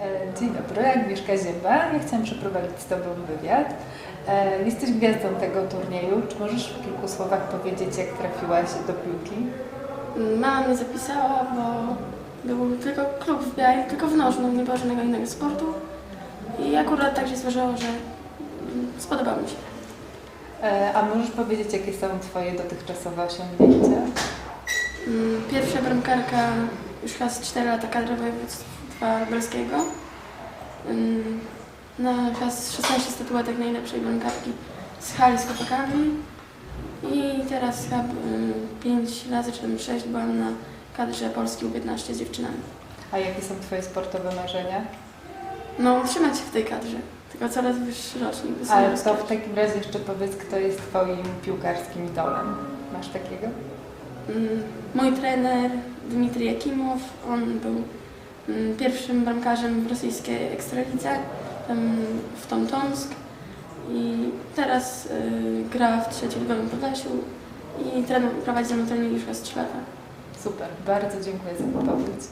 E, Dzień dobry, Agnieszka Ziemba. Ja chciałam przeprowadzić z Tobą wywiad. E, Jesteś gwiazdą tego turnieju. Czy możesz w kilku słowach powiedzieć, jak trafiłaś do piłki? Mama mnie zapisała, bo był tylko klub w Białej, tylko w nożnym, nie było żadnego innego sportu. I akurat tak się zdarzyło, że mm, spodobało mi się. E, A możesz powiedzieć, jakie są Twoje dotychczasowe osiągnięcia? Mm, Pierwsza bramkarka już chyba z 4 lata kadra województwa lubelskiego. Mm, Na z 16 statuetek najlepszej bramkarki z hali z chłopakami. I teraz chyba 5 razy czy 6 byłam na kadrze Polski U15 z dziewczynami. A jakie są Twoje sportowe marzenia? No, utrzymać się w tej kadrze. Tylko coraz wyższy rocznik. Ale to w takim razie jeszcze powiedz, kto jest Twoim piłkarskim idolem. Masz takiego? Mój trener Dmitrij Jakimow, on był pierwszym bramkarzem w rosyjskiej ekstralidze, w Tomtomsk. I teraz y, gra w trzecioligowym Podlasiu i trener prowadzi ze mną trening już przez 3 lata. Super, bardzo dziękuję za wypowiedź.